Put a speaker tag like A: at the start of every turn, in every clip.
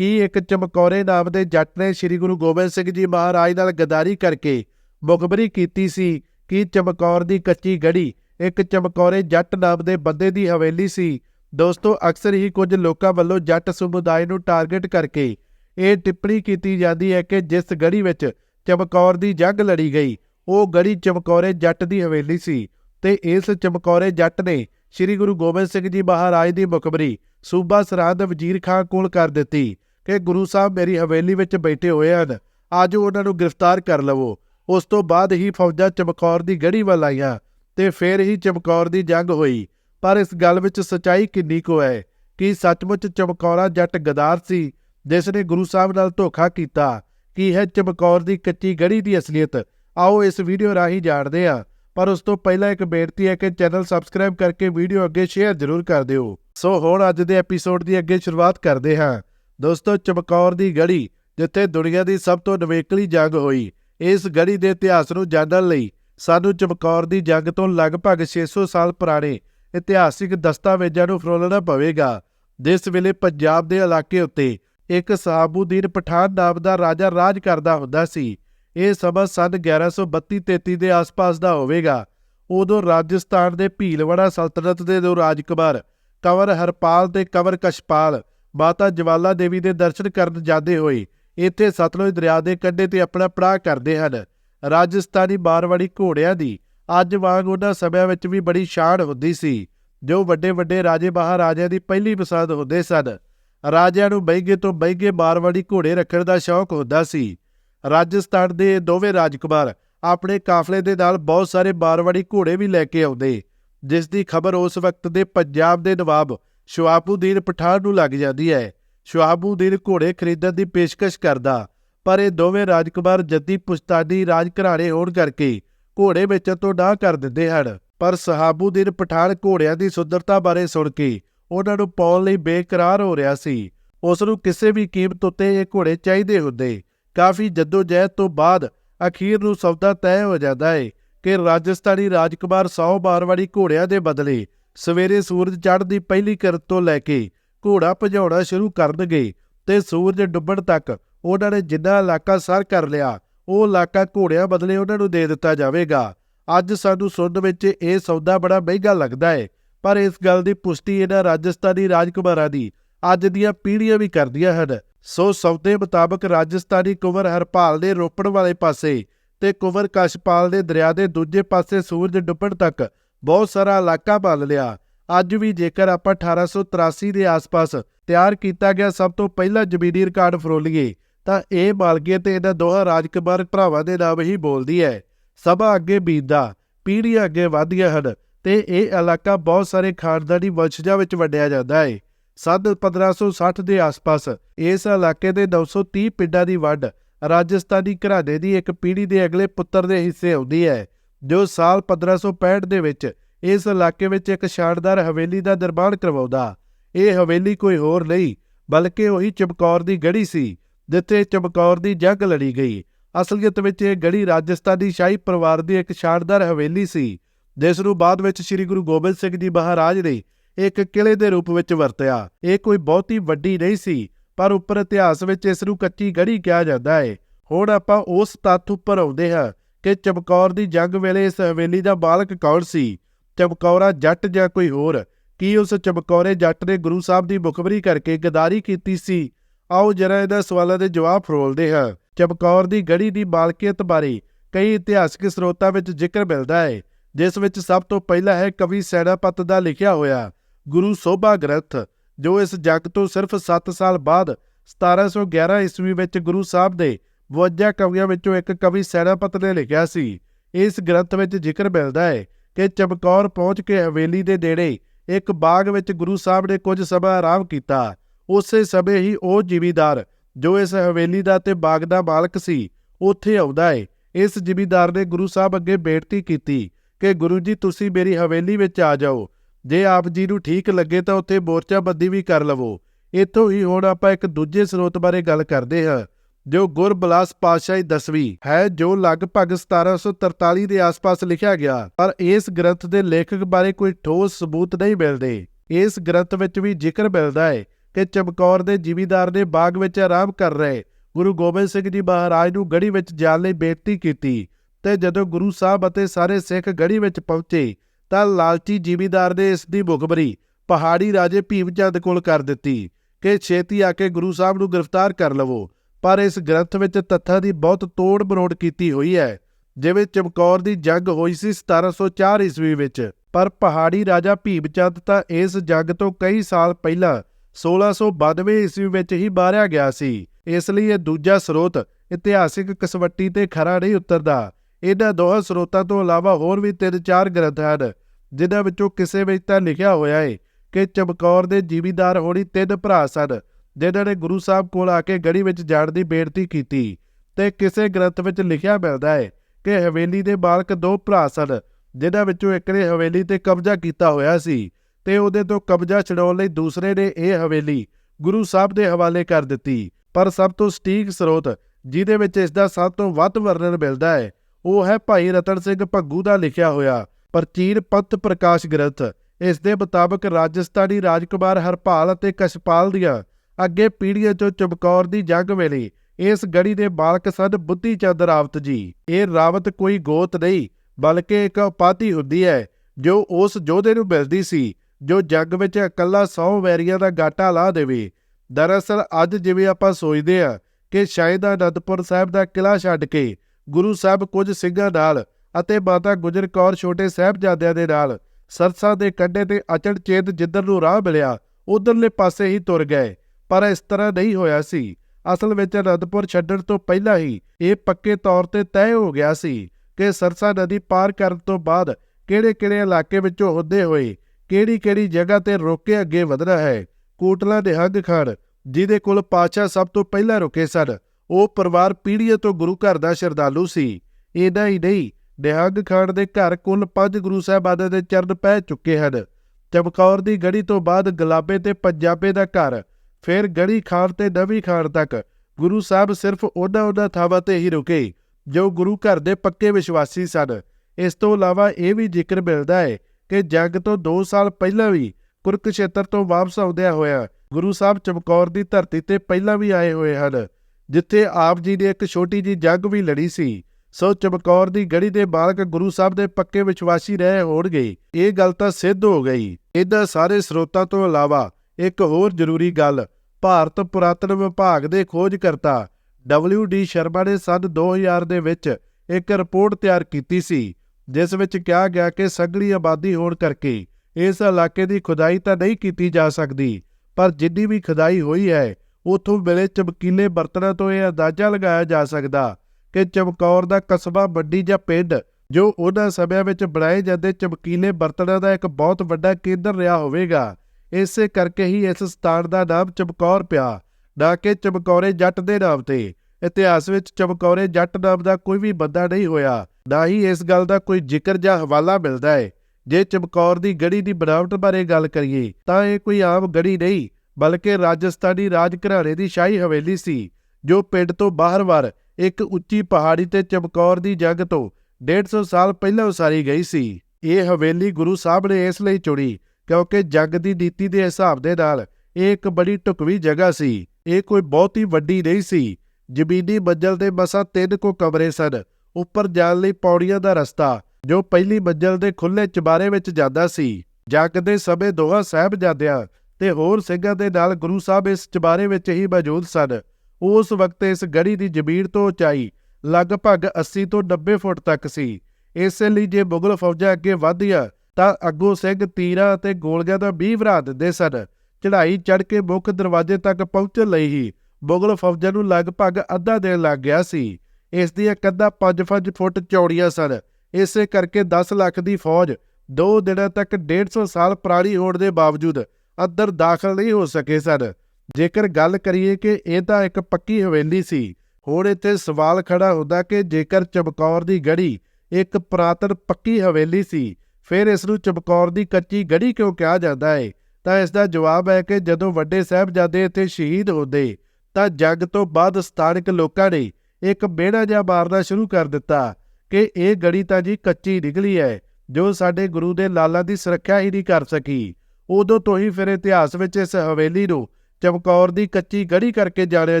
A: ਕੀ ਇੱਕ ਚਮਕੌਰੇ ਨਾਮ ਦੇ ਜੱਟ ਨੇ ਸ੍ਰੀ ਗੁਰੂ ਗੋਬਿੰਦ ਸਿੰਘ ਜੀ ਮਹਾਰਾਜ ਨਾਲ ਗਦਾਰੀ ਕਰਕੇ ਮੁਖਬਰੀ ਕੀਤੀ ਸੀ ਕਿ ਚਮਕੌਰ ਦੀ ਕੱਚੀ ਗੜੀ ਇੱਕ ਚਮਕੌਰੇ ਜੱਟ ਨਾਮ ਦੇ ਬੰਦੇ ਦੀ ਹਵੇਲੀ ਸੀ? ਦੋਸਤੋ, ਅਕਸਰ ਹੀ ਕੁਝ ਲੋਕਾਂ ਵੱਲੋਂ ਜੱਟ ਸਮੁਦਾਇ ਨੂੰ ਟਾਰਗੇਟ ਕਰਕੇ ਇਹ ਟਿੱਪਣੀ ਕੀਤੀ ਜਾਂਦੀ ਹੈ ਕਿ ਜਿਸ ਗੜੀ ਵਿੱਚ ਚਮਕੌਰ ਦੀ ਜੰਗ ਲੜੀ ਗਈ, ਉਹ ਗੜੀ ਚਮਕੌਰੇ ਜੱਟ ਦੀ ਹਵੇਲੀ ਸੀ ਤੇ ਇਸ ਚਮਕੌਰੇ ਜੱਟ ਨੇ ਸ੍ਰੀ ਗੁਰੂ ਗੋਬਿੰਦ ਸਿੰਘ ਜੀ ਮਹਾਰਾਜ ਦੀ ਮੁਖਬਰੀ ਸੂਬਾ ਸਰਹੱਦ ਵਜ਼ੀਰ ਖਾਨ ਕੋਲ ਕਰ ਦਿੱਤੀ। ਕਿ ਗੁਰੂ ਸਾਹਿਬ ਮੇਰੀ ਹਵੇਲੀ ਵਿੱਚ ਬੈਠੇ ਹੋਏ ਹਨ। ਅੱਜ ਉਹਨਾਂ ਨੂੰ ਗ੍ਰਿਫਤਾਰ ਕਰ ਲਵੋ। ਉਸ ਤੋਂ ਬਾਅਦ ਹੀ ਫੌਜਾਂ ਚਮਕੌਰ ਦੀ ਗੜੀ ਵੱਲ ਆਈਆਂ ਤੇ ਫਿਰ ਹੀ ਚਮਕੌਰ ਦੀ ਜੰਗ ਹੋਈ। ਪਰ ਇਸ ਗੱਲ ਵਿੱਚ ਸਚਾਈ ਕਿੰਨੀ ਕੁ ਹੈ ਕਿ ਸੱਚਮੁੱਚ ਚਮਕੌਰਾ ਜੱਟ ਗਦਾਰ ਸੀ, ਜਿਸ ਨੇ ਗੁਰੂ ਸਾਹਿਬ ਨਾਲ ਧੋਖਾ ਕੀਤਾ। ਕੀ ਹੈ ਚਮਕੌਰ ਦੀ ਕੱਚੀ ਗੜੀ ਦੀ ਅਸਲੀਅਤ? ਆਓ ਇਸ ਵੀਡੀਓ ਰਾਹੀਂ ਜਾਣਦੇ ਹਾਂ। ਪਰ ਉਸ ਤੋਂ ਪਹਿਲਾਂ ਇੱਕ ਬੇਨਤੀ ਹੈ ਕਿ ਚੈਨਲ ਸਬਸਕ੍ਰਾਈਬ ਕਰਕੇ ਵੀਡੀਓ ਅੱਗੇ ਸ਼ੇਅਰ ਜ਼ਰੂਰ ਕਰ ਦਿਓ। ਸੋ ਹੁਣ ਅੱਜ ਦੇ ਐਪੀਸੋਡ ਦੀ ਅੱਗੇ ਸ਼ੁਰੂਆਤ ਕਰਦੇ ਹਾਂ। ਦੋਸਤੋ, ਚਮਕੌਰ ਦੀ ਗੜੀ, ਜਿੱਥੇ ਦੁਨੀਆ ਦੀ ਸਭ ਤੋਂ ਨਵੇਕਲੀ ਜੰਗ ਹੋਈ, ਇਸ ਗੜੀ ਦੇ ਇਤਿਹਾਸ ਨੂੰ ਜਾਣਨ ਲਈ ਸਾਨੂੰ ਚਮਕੌਰ ਦੀ ਜੰਗ ਤੋਂ ਲਗਭਗ 600 ਸਾਲ ਪੁਰਾਣੇ ਇਤਿਹਾਸਿਕ ਦਸਤਾਵੇਜ਼ਾਂ ਨੂੰ ਫਰੋਲਣਾ ਪਵੇਗਾ। ਜਿਸ ਵੇਲੇ ਪੰਜਾਬ ਦੇ ਇਲਾਕੇ ਉੱਤੇ ਇੱਕ ਸਾਬੂਦੀਨ ਪਠਾਨ ਨਾਮ ਦਾ ਰਾਜਾ ਰਾਜ ਕਰਦਾ ਹੁੰਦਾ ਸੀ, ਇਹ ਸਮਾਂ ਸਨ 1132-33 ਦੇ ਆਸ-ਪਾਸ ਦਾ ਹੋਵੇਗਾ। ਉਦੋਂ ਰਾਜਸਥਾਨ ਦੇ ਭੀਲਵਾੜਾ ਸਲਤਨਤ ਦੇ ਦੋ ਰਾਜਕੁਮਾਰ, ਕੰਵਰ ਹਰਪਾਲ ਤੇ ਕੰਵਰ ਕਸ਼ਪਾਲ ਮਾਤਾ ਜਵਾਲਾ ਦੇਵੀ ਦੇ ਦਰਸ਼ਨ ਕਰਨ ਜਾਂਦੇ ਹੋਏ ਇੱਥੇ ਸਤਲੁਜ ਦਰਿਆ ਦੇ ਕੰਢੇ ਤੇ ਆਪਣਾ ਪੜਾਅ ਕਰਦੇ ਹਨ। ਰਾਜਸਥਾਨੀ ਮਾਰਵਾੜੀ ਘੋੜਿਆਂ ਦੀ ਅੱਜ ਵਾਂਗ ਉਹਨਾਂ ਸਮਿਆਂ ਵਿੱਚ ਵੀ ਬੜੀ ਸ਼ਾਨ ਹੁੰਦੀ ਸੀ, ਜੋ ਵੱਡੇ ਵੱਡੇ ਰਾਜੇ ਮਹਾਰਾਜਿਆਂ ਦੀ ਪਹਿਲੀ ਪਸੰਦ ਹੁੰਦੇ ਸਨ। ਰਾਜਿਆਂ ਨੂੰ ਮਹਿੰਗੇ ਤੋਂ ਮਹਿੰਗੇ ਮਾਰਵਾੜੀ ਘੋੜੇ ਰੱਖਣ ਦਾ ਸ਼ੌਕ ਹੁੰਦਾ ਸੀ। ਰਾਜਸਥਾਨ ਦੇ ਦੋਵੇਂ ਰਾਜਕੁਮਾਰ ਆਪਣੇ ਕਾਫਲੇ ਦੇ ਨਾਲ ਬਹੁਤ ਸਾਰੇ ਮਾਰਵਾੜੀ ਘੋੜੇ ਵੀ ਲੈ ਕੇ ਆਉਂਦੇ, ਜਿਸ ਦੀ ਖਬਰ ਉਸ ਵਕਤ ਦੇ ਪੰਜਾਬ ਦੇ ਨਵਾਬ ਸ਼ਵਾਬੂਦੀਨ ਪਠਾਨ ਨੂੰ ਲੱਗ ਜਾਂਦੀ ਹੈ। ਸ਼ਵਾਬੂਦੀਨ ਘੋੜੇ ਖਰੀਦਣ ਦੀ ਪੇਸ਼ਕਸ਼ ਕਰਦਾ, ਪਰ ਇਹ ਦੋਵੇਂ ਰਾਜਕੁਮਾਰ ਜੱਦੀ ਪੁਸ਼ਤਾਨੀ ਰਾਜ ਘਰਾਣੇ ਹੋਣ ਕਰਕੇ ਘੋੜੇ ਵੇਚਣ ਤੋਂ ਨਾ ਕਰ ਦਿੰਦੇ ਹਨ। ਪਰ ਸਹਾਬੂਦੀਨ ਪਠਾਨ ਘੋੜਿਆਂ ਦੀ ਸੁੰਦਰਤਾ ਬਾਰੇ ਸੁਣ ਕੇ ਉਹਨਾਂ ਨੂੰ ਪਾਉਣ ਲਈ ਬੇਕਰਾਰ ਹੋ ਰਿਹਾ ਸੀ। ਉਸ ਨੂੰ ਕਿਸੇ ਵੀ ਕੀਮਤ ਉੱਤੇ ਇਹ ਘੋੜੇ ਚਾਹੀਦੇ ਹੁੰਦੇ। ਕਾਫੀ ਜਦੋਜਹਿਦ ਤੋਂ ਬਾਅਦ ਅਖੀਰ ਨੂੰ ਸੌਦਾ ਤੈਅ ਹੋ ਜਾਂਦਾ ਹੈ ਕਿ ਰਾਜਸਥਾਨੀ ਰਾਜਕੁਮਾਰ 100 ਮਾਰਵਾੜੀ ਘੋੜਿਆਂ ਦੇ ਬਦਲੇ ਸਵੇਰੇ ਸੂਰਜ ਚੜ੍ਹਦੀ ਪਹਿਲੀ ਕਿਰਤ ਤੋਂ ਲੈ ਕੇ ਘੋੜਾ ਭਜਾਉਣਾ ਸ਼ੁਰੂ ਕਰਨਗੇ ਤੇ ਸੂਰਜ ਡੁੱਬਣ ਤੱਕ ਉਹਨਾਂ ਨੇ ਜਿੰਨਾ ਇਲਾਕਾ ਸਰ ਕਰ ਲਿਆ, ਉਹ ਇਲਾਕਾ ਘੋੜਿਆਂ ਬਦਲੇ ਉਹਨਾਂ ਨੂੰ ਦੇ ਦਿੱਤਾ ਜਾਵੇਗਾ। ਅੱਜ ਸਾਨੂੰ ਸੁਣਨ ਵਿੱਚ ਇਹ ਸੌਦਾ ਬੜਾ ਮਹਿੰਗਾ ਲੱਗਦਾ ਹੈ ਪਰ ਇਸ ਗੱਲ ਦੀ ਪੁਸ਼ਟੀ ਇਹਨਾਂ ਰਾਜਸਥਾਨੀ ਰਾਜਕੁਮਾਰਾਂ ਦੀ ਅੱਜ ਦੀਆਂ ਪੀੜ੍ਹੀਆਂ ਵੀ ਕਰਦੀਆਂ ਹਨ। ਸੋ ਸੌਦੇ ਮੁਤਾਬਕ ਰਾਜਸਥਾਨੀ ਕੁਵਰ ਹਰਪਾਲ ਦੇ ਰੋਪੜ ਵਾਲੇ ਪਾਸੇ ਤੇ ਕੁਵਰ ਕਸ਼ਪਾਲ ਦੇ ਦਰਿਆ ਦੇ ਦੂਜੇ ਪਾਸੇ ਸੂਰਜ ਡੁੱਬਣ ਤੱਕ ਬਹੁਤ ਸਾਰਾ ਇਲਾਕਾ ਬਲ ਲਿਆ। ਅੱਜ ਵੀ ਜੇਕਰ ਆਪਾਂ 1883 ਦੇ ਆਸ-ਪਾਸ ਤਿਆਰ ਕੀਤਾ ਗਿਆ ਸਭ ਤੋਂ ਪਹਿਲਾ ਜ਼ਮੀਨੀ ਰਿਕਾਰਡ ਫਰੋਲੀਏ ਤਾਂ ਇਹ ਮਾਲਕੀਏ ਮਾਲਕੀਅਤ ਇਹਨਾਂ ਦੋਹਾਂ ਰਾਜਕੁਮਾਰ ਭਰਾਵਾਂ ਦੇ ਨਾਮ ਹੀ ਬੋਲਦੀ ਹੈ। ਸਭਾ ਅੱਗੇ ਬੀਤਦਾ ਪੀੜ੍ਹੀਆਂ ਅੱਗੇ ਵਧਦੀਆਂ ਹਨ ਤੇ ਇਹ ਇਲਾਕਾ ਬਹੁਤ ਸਾਰੇ ਖਾਨਦਾਨੀ ਵੰਸ਼ਜਾਂ ਵਿੱਚ ਵੰਡਿਆ ਜਾਂਦਾ ਹੈ। ਸਨ 1560 ਦੇ ਆਸ-ਪਾਸ ਇਸ ਇਲਾਕੇ ਦੇ 930 ਪਿੰਡਾਂ ਦੀ ਵੰਡ ਰਾਜਸਥਾਨੀ ਘਰਾਣੇ ਦੀ ਇੱਕ ਪੀੜ੍ਹੀ ਦੇ ਅਗਲੇ ਪੁੱਤਰ ਦੇ ਹਿੱਸੇ ਆਉਂਦੀ ਹੈ। ਜੋ ਸਾਲ 1565 ਦੇ ਵਿੱਚ ਇਸ ਇਲਾਕੇ ਵਿੱਚ ਇੱਕ ਸ਼ਾਨਦਾਰ ਹਵੇਲੀ ਦਾ ਨਿਰਮਾਣ ਕਰਵਾਉਂਦਾ। ਇਹ ਹਵੇਲੀ ਕੋਈ ਹੋਰ ਨਹੀਂ, ਬਲਕਿ ਉਹੀ ਚਮਕੌਰ ਦੀ ਗੜੀ ਸੀ, ਜਿੱਥੇ ਚਮਕੌਰ ਦੀ ਜੰਗ ਲੜੀ ਗਈ। ਅਸਲੀਅਤ ਵਿੱਚ ਇਹ ਗੜੀ ਰਾਜਸਥਾਨੀ ਸ਼ਾਹੀ ਪਰਿਵਾਰ ਦੀ ਇੱਕ ਸ਼ਾਨਦਾਰ ਹਵੇਲੀ ਸੀ, ਜਿਸ ਨੂੰ ਬਾਅਦ ਵਿੱਚ ਸ੍ਰੀ ਗੁਰੂ ਗੋਬਿੰਦ ਸਿੰਘ ਜੀ ਮਹਾਰਾਜ ਨੇ ਇੱਕ ਕਿਲੇ ਦੇ ਰੂਪ ਵਿੱਚ ਵਰਤਿਆ। ਇਹ ਕੋਈ ਬਹੁਤੀ ਵੱਡੀ ਨਹੀਂ ਸੀ, ਪਰ ਉੱਪਰ ਇਤਿਹਾਸ ਵਿੱਚ ਇਸ ਨੂੰ ਕੱਚੀ ਗੜੀ ਕਿਹਾ ਜਾਂਦਾ ਹੈ। ਹੁਣ ਆਪਾਂ ਉਸ ਤੱਥ ਉੱਪਰ ਆਉਂਦੇ ਹਾਂ ਕਿ ਚਮਕੌਰ ਦੀ ਜੰਗ ਵੇਲੇ ਇਸ ਹਵੇਲੀ ਦਾ ਮਾਲਕ ਕੌਣ ਸੀ? ਚਮਕੌਰਾ ਜੱਟ ਜਾਂ ਕੋਈ ਹੋਰ? ਕੀ ਉਸ ਚਮਕੌਰੇ ਜੱਟ ਨੇ ਗੁਰੂ ਸਾਹਿਬ ਦੀ ਮੁਖਬਰੀ ਕਰਕੇ ਗਦਾਰੀ ਕੀਤੀ ਸੀ? ਆਓ ਜਰਾ ਇਹਨਾਂ ਸਵਾਲਾਂ ਦੇ ਜਵਾਬ ਫਰੋਲਦੇ ਹਾਂ। ਚਮਕੌਰ ਦੀ ਗੜੀ ਦੀ ਮਾਲਕੀਅਤ ਬਾਰੇ ਕਈ ਇਤਿਹਾਸਕ ਸਰੋਤਾਂ ਵਿੱਚ ਜ਼ਿਕਰ ਮਿਲਦਾ ਹੈ, ਜਿਸ ਵਿੱਚ ਸਭ ਤੋਂ ਪਹਿਲਾ ਹੈ ਕਵੀ ਸੈਨਾਪਤ ਦਾ ਲਿਖਿਆ ਹੋਇਆ ਗੁਰੂ ਸੋਭਾ ਗ੍ਰੰਥ, ਜੋ ਇਸ ਜੱਗ ਤੋਂ ਸਿਰਫ 7 ਸਾਲ ਬਾਅਦ 1711 ਈਸਵੀ ਵਿੱਚ ਗੁਰੂ ਸਾਹਿਬ ਦੇ 52 ਕਵੀਆਂ ਵਿੱਚੋਂ ਇੱਕ ਕਵੀ ਸੈਨਾਪਤ ਨੇ ਲਿਖਿਆ ਸੀ। ਇਸ ਗ੍ਰੰਥ ਵਿੱਚ ਜ਼ਿਕਰ ਮਿਲਦਾ ਹੈ ਕਿ ਚਮਕੌਰ ਪਹੁੰਚ ਕੇ ਹਵੇਲੀ ਦੇ ਨੇੜੇ ਇੱਕ ਬਾਗ ਵਿੱਚ ਗੁਰੂ ਸਾਹਿਬ ਨੇ ਕੁਝ ਸਮਾਂ ਆਰਾਮ ਕੀਤਾ। ਉਸੇ ਸਮੇਂ ਹੀ ਉਹ ਜ਼ਿਮੀਦਾਰ, ਜੋ ਇਸ ਹਵੇਲੀ ਦਾ ਤੇ ਬਾਗ ਦਾ ਮਾਲਕ ਸੀ, ਉੱਥੇ ਆਉਂਦਾ ਹੈ। ਇਸ ਜ਼ਿਮੀਦਾਰ ਨੇ ਗੁਰੂ ਸਾਹਿਬ ਅੱਗੇ ਬੇਨਤੀ ਕੀਤੀ ਕਿ, ਗੁਰੂ ਜੀ, ਤੁਸੀਂ ਮੇਰੀ ਹਵੇਲੀ ਵਿੱਚ ਆ ਜਾਓ। ਜੇ ਆਪ ਜੀ ਨੂੰ ਠੀਕ ਲੱਗੇ ਤਾਂ ਉੱਥੇ ਮੋਰਚਾਬੰਦੀ ਵੀ ਕਰ ਲਵੋ। ਇੱਥੋਂ ਹੀ ਹੁਣ ਆਪਾਂ ਇੱਕ ਦੂਜੇ ਸਰੋਤ ਬਾਰੇ ਗੱਲ ਕਰਦੇ ਹਾਂ। ਜੋ ਗੁਰਬਲਾਸ ਪਾਤਸ਼ਾਹੀ ਦਸਵੀਂ ਹੈ, ਜੋ ਲਗਭਗ 1743 ਦੇ ਆਸ-ਪਾਸ ਲਿਖਿਆ ਗਿਆ, ਪਰ ਇਸ ਗ੍ਰੰਥ ਦੇ ਲੇਖਕ ਬਾਰੇ ਕੋਈ ਠੋਸ ਸਬੂਤ ਨਹੀਂ ਮਿਲਦੇ। ਇਸ ਗ੍ਰੰਥ ਵਿੱਚ ਵੀ ਜ਼ਿਕਰ ਮਿਲਦਾ ਹੈ ਕਿ ਚਮਕੌਰ ਦੇ ਜਿਮੀਦਾਰ ਨੇ ਬਾਗ ਵਿੱਚ ਆਰਾਮ ਕਰ ਰਹੇ ਗੁਰੂ ਗੋਬਿੰਦ ਸਿੰਘ ਜੀ ਮਹਾਰਾਜ ਨੂੰ ਗੜੀ ਵਿੱਚ ਜਾਣ ਲਈ ਬੇਨਤੀ ਕੀਤੀ ਤੇ ਜਦੋਂ ਗੁਰੂ ਸਾਹਿਬ ਅਤੇ ਸਾਰੇ ਸਿੱਖ ਗੜੀ ਵਿੱਚ ਪਹੁੰਚੇ, ਤਾਂ ਲਾਲਚੀ ਜਿਮੀਦਾਰ ਨੇ ਇਸ ਦੀ ਮੁਖਬਰੀ ਪਹਾੜੀ ਰਾਜੇ ਭੀਮ ਚੰਦ ਕੋਲ ਕਰ ਦਿੱਤੀ ਕਿ ਛੇਤੀ ਆ ਕੇ ਗੁਰੂ ਸਾਹਿਬ ਨੂੰ ਗ੍ਰਿਫਤਾਰ ਕਰ ਲਵੋ ਪਰ ਇਸ ਗ੍ਰੰਥ ਵਿੱਚ ਤੱਥਾਂ ਦੀ ਬਹੁਤ ਤੋੜ ਮਰੋੜ ਕੀਤੀ ਹੋਈ ਹੈ, ਜਿਵੇਂ ਚਮਕੌਰ ਦੀ ਜੰਗ ਹੋਈ ਸੀ 1704 ਈਸਵੀ ਵਿੱਚ। ਪਰ ਪਹਾੜੀ ਰਾਜਾ ਭੀਮ ਚੰਦ ਤਾਂ ਇਸ ਜੰਗ ਤੋਂ ਕਈ ਸਾਲ ਪਹਿਲਾਂ 1692 ਈਸਵੀ ਵਿੱਚ ਹੀ ਮਾਰਿਆ ਗਿਆ ਸੀ। ਇਸ ਲਈ ਇਹ ਦੂਜਾ ਸਰੋਤ ਇਤਿਹਾਸਿਕ ਕਸਵੱਟੀ ਤੇ ਖਰਾ ਨਹੀਂ ਉਤਰਦਾ। ਇਹਨਾਂ ਦੋਹਾਂ ਸਰੋਤਾਂ ਤੋਂ ਇਲਾਵਾ ਹੋਰ ਵੀ ਤਿੰਨ ਚਾਰ ਗ੍ਰੰਥ ਹਨ, ਜਿਨ੍ਹਾਂ ਵਿੱਚੋਂ ਕਿਸੇ ਵਿੱਚ ਤਾਂ ਲਿਖਿਆ ਹੋਇਆ ਹੈ ਕਿ ਚਮਕੌਰ ਦੇ ਜ਼ਿਮੀਂਦਾਰ ਹੋਣੀ ਤਿੰਨ ਭਰਾ ਸਨ ਜਿਨ੍ਹਾਂ ਨੇ ਗੁਰੂ ਸਾਹਿਬ ਕੋਲ ਆ ਕੇ ਗੜੀ ਵਿੱਚ ਜਾਣ ਦੀ ਬੇਨਤੀ ਕੀਤੀ ਤੇ ਕਿਸੇ ਗ੍ਰੰਥ ਵਿੱਚ ਲਿਖਿਆ ਮਿਲਦਾ ਹੈ ਕਿ ਹਵੇਲੀ ਦੇ ਮਾਲਕ ਦੋ ਭਰਾ ਸਨ, ਜਿਨ੍ਹਾਂ ਵਿੱਚੋਂ ਇੱਕ ਨੇ ਹਵੇਲੀ ਤੇ ਕਬਜ਼ਾ ਕੀਤਾ ਹੋਇਆ ਸੀ ਤੇ ਉਹਦੇ ਤੋਂ ਕਬਜ਼ਾ ਛਡਾਉਣ ਲਈ ਦੂਸਰੇ ਨੇ ਇਹ ਹਵੇਲੀ ਗੁਰੂ ਸਾਹਿਬ ਦੇ ਹਵਾਲੇ ਕਰ ਦਿੱਤੀ। ਪਰ ਸਭ ਤੋਂ ਸਟੀਕ ਸਰੋਤ, ਜਿਹਦੇ ਵਿੱਚ ਇਸ ਦਾ ਸਭ ਤੋਂ ਵੱਧ ਵਰਣਨ ਮਿਲਦਾ ਹੈ, ਉਹ ਹੈ ਭਾਈ ਰਤਨ ਸਿੰਘ ਭੱਗੂ ਦਾ ਲਿਖਿਆ ਹੋਇਆ ਪ੍ਰਚੀਨ ਪੰਥ ਪ੍ਰਕਾਸ਼ ਗ੍ਰੰਥ। ਇਸ ਦੇ ਮੁਤਾਬਕ ਰਾਜਸਥਾਨੀ ਰਾਜਕੁਮਾਰ ਹਰਪਾਲ ਅਤੇ ਕਸ਼ਪਾਲ ਦੀਆਂ ਅੱਗੇ ਪੀੜ੍ਹੀਆਂ ਚੋਂ ਚਮਕੌਰ ਦੀ ਜੰਗ ਵੇਲੇ ਇਸ ਗੜੀ ਦੇ ਬਾਲਕ ਸਨ ਬੁੱਧੀ ਚੰਦ ਰਾਵਤ ਜੀ। ਇਹ ਰਾਵਤ ਕੋਈ ਗੋਤ ਨਹੀਂ, ਬਲਕਿ ਇੱਕ ਉਪਾਧੀ ਹੁੰਦੀ ਹੈ, ਜੋ ਉਸ ਯੋਧੇ ਨੂੰ ਮਿਲਦੀ ਸੀ, ਜੋ ਜੰਗ ਵਿੱਚ ਇਕੱਲਾ 100 ਵੈਰੀਆਂ ਦਾ ਗਾਟਾ ਲਾ ਦੇਵੇ। ਦਰਅਸਲ ਅੱਜ ਜਿਵੇਂ ਆਪਾਂ ਸੋਚਦੇ ਆ ਕਿ ਸ਼ਾਇਦ ਅਨੰਦਪੁਰ ਸਾਹਿਬ ਦਾ ਕਿਲਾ ਛੱਡ ਕੇ ਗੁਰੂ ਸਾਹਿਬ ਕੁਝ ਸਿੰਘਾਂ ਨਾਲ ਅਤੇ ਮਾਤਾ ਗੁਜਰ ਕੌਰ ਛੋਟੇ ਸਾਹਿਬਜ਼ਾਦਿਆਂ ਦੇ ਨਾਲ ਸਰਸਾ ਦੇ ਕੰਢੇ ਤੇ ਅਚਨਚੇਤ ਜਿੱਧਰ ਨੂੰ ਰਾਹ ਮਿਲਿਆ, ਉਧਰਲੇ ਪਾਸੇ ਹੀ ਤੁਰ ਗਏ। ਪਰ ਇਸ ਤਰ੍ਹਾਂ ਨਹੀਂ ਹੋਇਆ ਸੀ। ਅਸਲ ਵਿੱਚ ਅਨੰਦਪੁਰ ਛੱਡਣ ਤੋਂ ਪਹਿਲਾਂ ਹੀ ਇਹ ਪੱਕੇ ਤੌਰ ਤੇ ਤੈਅ ਹੋ ਗਿਆ ਸੀ ਕਿ ਸਰਸਾ ਨਦੀ ਪਾਰ ਕਰਨ ਤੋਂ ਬਾਅਦ ਕਿਹੜੇ-ਕਿਹੜੇ ਇਲਾਕੇ ਵਿੱਚੋਂ ਹੁੰਦੇ ਹੋਏ ਕਿਹੜੀ-ਕਿਹੜੀ ਜਗ੍ਹਾ ਤੇ ਰੁਕ ਕੇ ਅੱਗੇ ਵਧਣਾ ਹੈ, ਕੋਟਲਾ ਦੇ ਹੱਗ ਖਾਨ ਜਿਹਦੇ ਕੋਲ ਪਾਤਸ਼ਾਹ ਸਭ ਤੋਂ ਪਹਿਲਾਂ ਰੁਕੇ ਸਨ, ਉਹ ਪਰਿਵਾਰ ਪੀੜ੍ਹੀਆਂ ਤੋਂ ਗੁਰੂ ਘਰ ਦਾ ਸ਼ਰਧਾਲੂ ਸੀ। ਇਹਦਾ ਹੀ ਨਹੀਂ, ਨਿਹੰਗ ਖਾਨ ਦੇ ਘਰ ਕੁੱਲ ਪੰਜ ਗੁਰੂ ਸਾਹਿਬਾਨਾਂ ਦੇ ਚਰਨ ਪੈ ਚੁੱਕੇ ਹਨ। ਚਮਕੌਰ ਦੀ ਗੜੀ ਤੋਂ ਬਾਅਦ ਗੁਲਾਬੇ ਤੇ ਪੰਜਾਬੇ ਦਾ ਘਰ ਫਿਰ ਗੜੀ ਖਾਨ ਤੇ ਨਵੀਂ ਖਾਨ ਤੱਕ। ਗੁਰੂ ਸਾਹਿਬ ਸਿਰਫ ਉਹਨਾਂ ਉਹਨਾਂ ਥਾਵਾਂ ਤੇ ਹੀ ਰੁਕੇ, ਜੋ ਗੁਰੂ ਘਰ ਦੇ ਪੱਕੇ ਵਿਸ਼ਵਾਸੀ ਸਨ। ਇਸ ਤੋਂ ਇਲਾਵਾ ਇਹ ਵੀ ਜ਼ਿਕਰ ਮਿਲਦਾ ਹੈ ਕਿ ਜੰਗ ਤੋਂ 2 ਸਾਲ ਪਹਿਲਾਂ ਵੀ ਕੁਰਕਸ਼ੇਤਰ ਤੋਂ ਵਾਪਸ ਆਉਂਦਿਆਂ ਹੋਇਆ ਗੁਰੂ ਸਾਹਿਬ ਚਮਕੌਰ ਦੀ ਧਰਤੀ ਤੇ ਪਹਿਲਾਂ ਵੀ ਆਏ ਹੋਏ ਹਨ, ਜਿੱਥੇ ਆਪ ਜੀ ਨੇ ਇੱਕ ਛੋਟੀ ਜੀ ਜੰਗ ਵੀ ਲੜੀ ਸੀ। ਸੋ ਚਮਕੌਰ ਦੀ ਗੜੀ ਦੇ ਮਾਲਕ ਗੁਰੂ ਸਾਹਿਬ ਦੇ ਪੱਕੇ ਵਿਸ਼ਵਾਸੀ ਰਹੇ ਹੋਣਗੇ। ਇਹ ਗੱਲ ਤਾਂ ਸਿੱਧ ਹੋ ਗਈ। ਇਹਨਾਂ ਸਾਰੇ ਸਰੋਤਾਂ ਤੋਂ ਇਲਾਵਾ ਇੱਕ ਹੋਰ ਜ਼ਰੂਰੀ ਗੱਲ, ਭਾਰਤ ਪੁਰਾਤਨ ਵਿਭਾਗ ਦੇ ਖੋਜਕਰਤਾ ਡਬਲਯੂ ਡੀ ਸ਼ਰਮਾ ਨੇ ਸੰਨ 2000 ਦੇ ਵਿੱਚ ਇੱਕ ਰਿਪੋਰਟ ਤਿਆਰ ਕੀਤੀ ਸੀ, ਜਿਸ ਵਿੱਚ ਕਿਹਾ ਗਿਆ ਕਿ ਸਗਲੀ ਆਬਾਦੀ ਹੋਣ ਕਰਕੇ ਇਸ ਇਲਾਕੇ ਦੀ ਖੁਦਾਈ ਤਾਂ ਨਹੀਂ ਕੀਤੀ ਜਾ ਸਕਦੀ, ਪਰ ਜਿੰਨੀ ਵੀ ਖੁਦਾਈ ਹੋਈ ਹੈ, ਉਥੋਂ ਮਿਲੇ ਚਮਕੀਲੇ ਬਰਤਨਾਂ ਤੋਂ ਇਹ ਅੰਦਾਜ਼ਾ ਲਗਾਇਆ ਜਾ ਸਕਦਾ ਕਿ ਚਮਕੌਰ ਦਾ ਕਸਬਾ ਵੱਡੀ ਜਾਂ ਪਿੰਡ, ਜੋ ਉਹਨਾਂ ਸਮਿਆਂ ਵਿੱਚ ਬਣਾਏ ਜਾਂਦੇ ਚਮਕੀਲੇ ਬਰਤਨਾਂ ਦਾ ਇੱਕ ਬਹੁਤ ਵੱਡਾ ਕੇਂਦਰ ਰਿਹਾ ਹੋਵੇਗਾ। ਇਸੇ ਕਰਕੇ ਹੀ ਇਸ ਸਥਾਨ ਦਾ ਨਾਮ ਚਮਕੌਰ ਪਿਆ। ਨਾ ਕਿ ਚਮਕੌਰੇ ਜੱਟ ਦੇ ਨਾਮ ਤੇ। ਇਤਿਹਾਸ ਵਿੱਚ ਚਮਕੌਰੇ ਜੱਟ ਨਾਮ ਦਾ ਕੋਈ ਵੀ ਬੰਦਾ ਨਹੀਂ ਹੋਇਆ। ਨਾ ਹੀ ਇਸ ਗੱਲ ਦਾ ਕੋਈ ਜ਼ਿਕਰ ਜਾਂ ਹਵਾਲਾ ਮਿਲਦਾ ਹੈ ਜੇ ਚਮਕੌਰ ਦੀ ਗੜੀ ਦੀ ਬਣਾਵਟ ਬਾਰੇ ਗੱਲ ਕਰੀਏ, ਤਾਂ ਇਹ ਕੋਈ ਆਮ ਗੜੀ ਨਹੀਂ, ਬਲਕਿ ਰਾਜਸਥਾਨੀ ਰਾਜ ਘਰਾਣੇ ਦੀ ਸ਼ਾਹੀ ਹਵੇਲੀ ਸੀ, ਜੋ ਪਿੰਡ ਤੋਂ ਬਾਹਰ-ਵਾਰ ਇੱਕ ਉੱਚੀ ਪਹਾੜੀ ਤੇ ਚਮਕੌਰ ਦੀ ਜੰਗ ਤੋਂ 150 ਸਾਲ ਪਹਿਲਾਂ ਉਸਾਰੀ ਗਈ ਸੀ। ਇਹ ਹਵੇਲੀ ਗੁਰੂ ਸਾਹਿਬ ਨੇ ਇਸ ਲਈ ਚੁਣੀ ਕਿਉਂਕਿ ਜੱਗ ਦੀ ਨੀਤੀ ਦੇ ਹਿਸਾਬ ਦੇ ਨਾਲ ਇਹ ਇੱਕ ਬੜੀ ਢੁਕਵੀਂ ਜਗ੍ਹਾ ਸੀ। ਇਹ ਕੋਈ ਬਹੁਤੀ ਵੱਡੀ ਨਹੀਂ ਸੀ। ਜ਼ਮੀਨੀ ਮੰਜ਼ਲ ਦੇ ਮਸਾਂ ਤਿੰਨ ਕੋ ਕਮਰੇ ਸਨ। ਉੱਪਰ ਜਾਣ ਲਈ ਪੌੜੀਆਂ ਦਾ ਰਸਤਾ, ਜੋ ਪਹਿਲੀ ਮੰਜ਼ਲ ਦੇ ਖੁੱਲੇ ਚਬਾਰੇ ਵਿੱਚ ਜਾਂਦਾ ਸੀ। ਜੱਗ ਦੇ ਸਮੇਂ ਦੋਹਾਂ ਸਾਹਿਬਜ਼ਾਦਿਆਂ ਤੇ ਹੋਰ ਸਿੰਘਾਂ ਦੇ ਨਾਲ ਗੁਰੂ ਸਾਹਿਬ ਇਸ ਚਬਾਰੇ ਵਿੱਚ ਹੀ ਮੌਜੂਦ ਸਨ। ਉਸ ਵਕਤ ਇਸ ਗੜੀ ਦੀ ਜ਼ਮੀਰ ਤੋਂ ਉਚਾਈ ਲਗਭਗ 80 ਤੋਂ 90 ਫੁੱਟ ਤੱਕ ਸੀ। ਇਸੇ ਲਈ ਜੇ ਮੁਗਲ ਫੌਜਾਂ ਅੱਗੇ ਵਧੀਆਂ ਤਾਂ ਅੱਗੋਂ ਸਿੰਘ ਤੀਰਾਂ ਅਤੇ ਗੋਲੀਆਂ ਦਾ ਵੀ ਵਰਾ ਦਿੰਦੇ ਸਨ। ਚੜ੍ਹਾਈ ਚੜ੍ਹ ਕੇ ਮੁੱਖ ਦਰਵਾਜ਼ੇ ਤੱਕ ਪਹੁੰਚਣ ਲਈ ਹੀ ਮੁਗਲ ਫੌਜਾਂ ਨੂੰ ਲਗਭਗ ਅੱਧਾ ਦਿਨ ਲੱਗ ਗਿਆ ਸੀ। ਇਸ ਦੀਆਂ ਕੰਧਾਂ 5-5 ਫੁੱਟ ਚੌੜੀਆਂ ਸਨ। ਇਸੇ ਕਰਕੇ 10 ਲੱਖ ਦੀ ਫੌਜ ਦੋ ਦਿਨਾਂ ਤੱਕ 150 ਸਾਲ ਪੁਰਾਣੀ ਹੋਣ ਦੇ ਬਾਵਜੂਦ ਅੰਦਰ ਦਾਖਲ ਨਹੀਂ ਹੋ ਸਕੇ ਸਨ। ਜੇਕਰ ਗੱਲ ਕਰੀਏ ਕਿ ਇਹ ਤਾਂ ਇੱਕ ਪੱਕੀ ਹਵੇਲੀ ਸੀ, ਹੁਣ ਇੱਥੇ ਸਵਾਲ ਖੜਾ ਹੁੰਦਾ ਕਿ ਜੇਕਰ ਚਮਕੌਰ ਦੀ ਗੜੀ ਇੱਕ ਪੁਰਾਤਨ ਪੱਕੀ ਹਵੇਲੀ ਸੀ ਫਿਰ ਇਸ ਨੂੰ ਚਮਕੌਰ ਦੀ ਕੱਚੀ ਗੜੀ ਕਿਉਂ ਕਿਹਾ ਜਾਂਦਾ ਹੈ ਤਾਂ ਇਸ ਦਾ ਜਵਾਬ ਹੈ ਕਿ ਜਦੋਂ ਵੱਡੇ ਸਾਹਿਬਜ਼ਾਦੇ ਇੱਥੇ ਸ਼ਹੀਦ ਹੁੰਦੇ, ਤਾਂ ਜੱਗ ਤੋਂ ਬਾਅਦ ਸਥਾਨਕ ਲੋਕਾਂ ਨੇ ਇੱਕ ਮਿਹਣਾ ਜਿਹਾ ਮਾਰਨਾ ਸ਼ੁਰੂ ਕਰ ਦਿੱਤਾ ਕਿ ਇਹ ਗੜੀ ਤਾਂ ਜੀ ਕੱਚੀ ਨਿਕਲੀ ਹੈ, ਜੋ ਸਾਡੇ ਗੁਰੂ ਦੇ ਲਾਲਾਂ ਦੀ ਸੁਰੱਖਿਆ ਹੀ ਨਹੀਂ ਕਰ ਸਕੀ। ਉਦੋਂ ਤੋਂ ਹੀ ਫਿਰ ਇਤਿਹਾਸ ਵਿੱਚ ਇਸ ਹਵੇਲੀ ਨੂੰ ਚਮਕੌਰ ਦੀ ਕੱਚੀ ਗੜੀ ਕਰਕੇ ਜਾਣਿਆ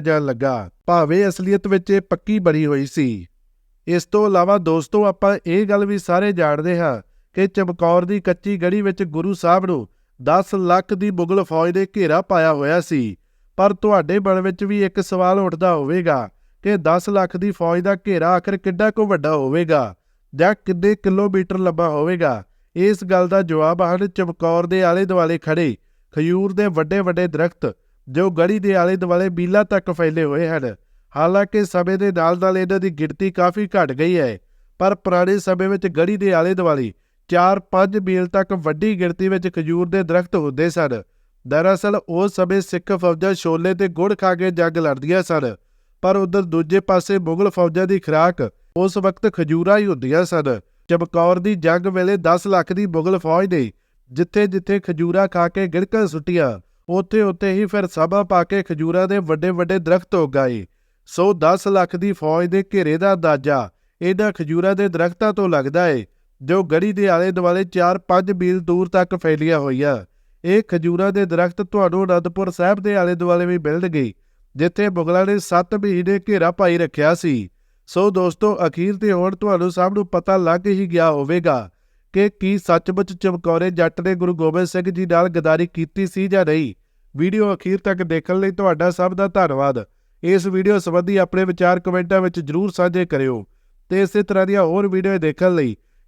A: ਜਾਣ ਲੱਗਾ। ਭਾਵੇਂ ਅਸਲੀਅਤ ਵਿੱਚ ਇਹ ਪੱਕੀ ਬਣੀ ਹੋਈ ਸੀ। ਇਸ ਤੋਂ ਇਲਾਵਾ ਦੋਸਤੋ, ਆਪਾਂ ਇਹ ਗੱਲ ਵੀ ਸਾਰੇ ਜਾਣਦੇ ਹਾਂ ਕਿ ਚਮਕੌਰ ਦੀ ਕੱਚੀ ਗੜੀ ਵਿੱਚ ਗੁਰੂ ਸਾਹਿਬ ਨੂੰ 10 ਲੱਖ ਦੀ ਮੁਗਲ ਫੌਜ ਦੇ ਘੇਰਾ ਪਾਇਆ ਹੋਇਆ ਸੀ। ਪਰ ਤੁਹਾਡੇ ਮਨ ਵਿੱਚ ਵੀ ਇੱਕ ਸਵਾਲ ਉੱਠਦਾ ਹੋਵੇਗਾ ਕਿ 10 ਲੱਖ ਦੀ ਫੌਜ ਦਾ ਘੇਰਾ ਆਖਰ ਕਿੱਡਾ ਕੁ ਵੱਡਾ ਹੋਵੇਗਾ ਜਾਂ ਕਿੰਨੇ ਕਿਲੋਮੀਟਰ ਲੰਬਾ ਹੋਵੇਗਾ? ਇਸ ਗੱਲ ਦਾ ਜਵਾਬ ਹਨ ਚਮਕੌਰ ਦੇ ਆਲੇ ਦੁਆਲੇ ਖੜੇ ਖਜੂਰ ਦੇ ਵੱਡੇ ਵੱਡੇ ਦਰਖਤ, ਜੋ ਗੜੀ ਦੇ ਆਲੇ ਦੁਆਲੇ ਮੀਲਾਂ ਤੱਕ ਫੈਲੇ ਹੋਏ ਹਨ। ਹਾਲਾਂਕਿ ਸਮੇਂ ਦੇ ਨਾਲ ਨਾਲ ਇਹਨਾਂ ਦੀ ਗਿਣਤੀ ਕਾਫੀ ਘਟ ਗਈ ਹੈ, ਪਰ ਪੁਰਾਣੇ ਸਮੇਂ ਵਿੱਚ ਗੜੀ ਦੇ ਆਲੇ ਦੁਆਲੇ 4-5 ਮੀਲ ਤੱਕ ਵੱਡੀ ਗਿਣਤੀ ਵਿੱਚ ਖਜੂਰ ਦੇ ਦਰਖਤ ਹੁੰਦੇ ਸਨ। ਦਰਅਸਲ ਉਸ ਸਮੇਂ ਸਿੱਖ ਫੌਜਾਂ ਛੋਲੇ ਤੇ ਗੁੜ ਖਾ ਕੇ ਜੰਗ ਲੜਦੀਆਂ ਸਨ, ਪਰ ਉਧਰ ਦੂਜੇ ਪਾਸੇ ਮੁਗਲ ਫੌਜਾਂ ਦੀ ਖੁਰਾਕ ਉਸ ਵਕਤ ਖਜੂਰਾਂ ਹੀ ਹੁੰਦੀਆਂ ਸਨ। ਚਮਕੌਰ ਦੀ ਜੰਗ ਵੇਲੇ 10 ਲੱਖ ਦੀ ਮੁਗਲ ਫੌਜ ਨੇ ਜਿੱਥੇ ਜਿੱਥੇ ਖਜੂਰਾ ਖਾ ਕੇ ਗਿੜਕਾਂ ਸੁੱਟੀਆਂ ਉੱਥੇ ਉੱਥੇ ਹੀ ਫਿਰ ਸਭਾ ਪਾ ਕੇ ਖਜੂਰਾਂ ਦੇ ਵੱਡੇ ਵੱਡੇ ਦਰਖਤ ਉਗਾਏ। ਸੋ 10 ਲੱਖ ਦੀ ਫੌਜ ਦੇ ਘੇਰੇ ਦਾ ਅੰਦਾਜ਼ਾ ਇਹਨਾਂ ਖਜੂਰਾਂ ਦੇ ਦਰਖਤਾਂ ਤੋਂ ਲੱਗਦਾ ਏ ਜੋ ਗੜੀ ਦੇ ਆਲੇ ਦੁਆਲੇ 4-5 ਮੀਲ ਦੂਰ ਤੱਕ ਫੈਲੀਆਂ ਹੋਈਆਂ। ਇਹ ਖਜੂਰਾਂ ਦੇ ਦਰਖਤ ਤੁਹਾਨੂੰ ਅਨੰਦਪੁਰ ਸਾਹਿਬ ਦੇ ਆਲੇ ਦੁਆਲੇ ਵੀ ਮਿਲਣਗੇ ਜਿੱਥੇ ਮੁਗਲਾਂ ਨੇ 7 ਮਹੀਨੇ ਘੇਰਾ ਪਾਈ ਰੱਖਿਆ ਸੀ। ਸੋ ਦੋਸਤੋ, ਅਖੀਰ ਤੇ ਹੁਣ ਤੁਹਾਨੂੰ ਸਭ ਨੂੰ ਪਤਾ ਲੱਗ ਹੀ ਗਿਆ ਹੋਵੇਗਾ ਕਿ ਕੀ ਸੱਚਮੁੱਚ ਚਮਕੌਰੇ ਜੱਟ ਨੇ ਗੁਰੂ ਗੋਬਿੰਦ ਸਿੰਘ ਜੀ ਨਾਲ ਗਦਾਰੀ ਕੀਤੀ ਸੀ ਜਾਂ ਨਹੀਂ। ਵੀਡੀਓ ਅਖੀਰ ਤੱਕ ਦੇਖਣ ਲਈ ਤੁਹਾਡਾ ਸਭ ਦਾ ਧੰਨਵਾਦ। ਇਸ ਵੀਡੀਓ ਸੰਬੰਧੀ ਆਪਣੇ ਵਿਚਾਰ ਕਮੈਂਟਾਂ ਵਿੱਚ ਜਰੂਰ ਸਾਂਝੇ ਕਰਿਓ ਤੇ ਇਸੇ ਤਰ੍ਹਾਂ ਦੀਆਂ ਹੋਰ ਵੀਡੀਓ ਦੇਖਣ ਲਈ